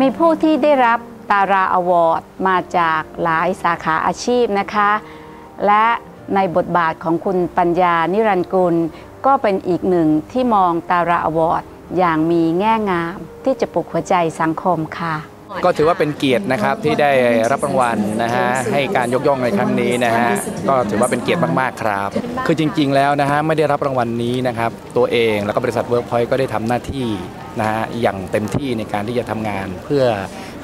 มีผู้ที่ได้รับตาราอวอร์ดมาจากหลายสาขาอาชีพนะคะ และในบทบาทของคุณปัญญานิรันกุล ก็เป็นอีกหนึ่งที่มองตาราอวอร์ดอย่างมีแง่งามที่จะปลุกหัวใจสังคมค่ะก็ถือว่าเป็นเกียรตินะครับที่ได้รับรางวัลนะฮะให้การยกย่องในครั้งนี้นะฮะก็ถือว่าเป็นเกียรติมากๆครับ คือจริง ๆ แล้วนะฮะไม่ได้รับรางวัลนี้นะครับตัวเองแล้วก็บริษัทเวิร์กพอยต์ก็ได้ทำหน้าที่ นะฮะอย่างเต็มที่ในการที่จะทำงานเพื่อ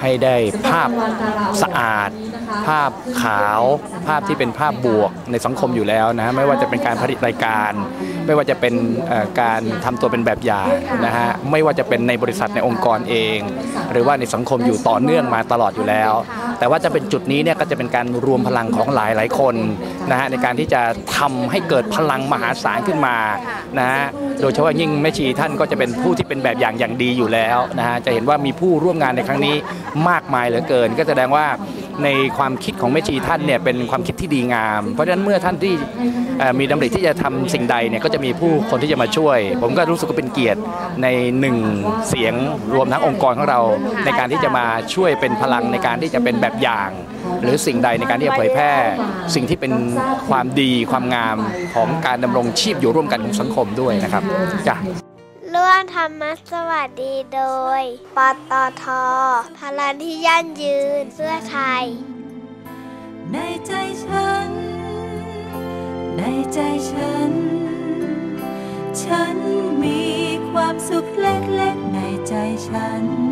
ให้ได้ภาพสะอาด ภาพขาว ภาพที่เป็นภาพบวกในสังคมอยู่แล้วนะฮะไม่ว่าจะเป็นการผลิตรายการ ไม่ว่าจะเป็นการทำตัวเป็นแบบอย่างนะฮะไม่ว่าจะเป็นในบริษัทในองค์กรเอง หรือว่าในสังคมอยู่ต่อเนื่องมาตลอดอยู่แล้ว แต่ว่าจะเป็นจุดนี้เนี่ยก็จะเป็นการรวมพลังของหลายหลายๆคนนะฮะในการที่จะทำให้เกิดพลังมหาศาลขึ้นมานะฮะโดยเฉพาะยิ่งแม่ชีท่านก็จะเป็นผู้ที่เป็นแบบอย่างอย่างดีอยู่แล้วนะฮะจะเห็นว่ามีผู้ร่วมงานในครั้งนี้มากมายเหลือเกิน ก็แสดงว่าในความคิดของแม่ชีท่านเนี่ยเป็นความคิดที่ดีงาม เพราะฉะนั้นเมื่อท่านที่มีดำริที่จะทำสิ่งใดเนี่ยก็จะมีผู้คนที่จะมาช่วย ผมก็รู้สึกว่าเป็นเกียรติในหนึ่งเสียงรวมทั้งองค์กรของเราในการที่จะมาช่วยเป็นพลังในการที่จะเป็นแบบอย่าง หรือสิ่งใดในการที่จะเผยแพร่ สิ่งที่เป็นความดีความงามของการดำรงชีพอยู่ร่วมกันของสังคมด้วยนะครับจ้ะ ร่วมธรรมสวัสดีโดย ปตท พลังที่ยั่งยืนเพื่อไทย ในใจฉัน ในใจฉัน ฉันมีความสุขเล็กๆในใจฉัน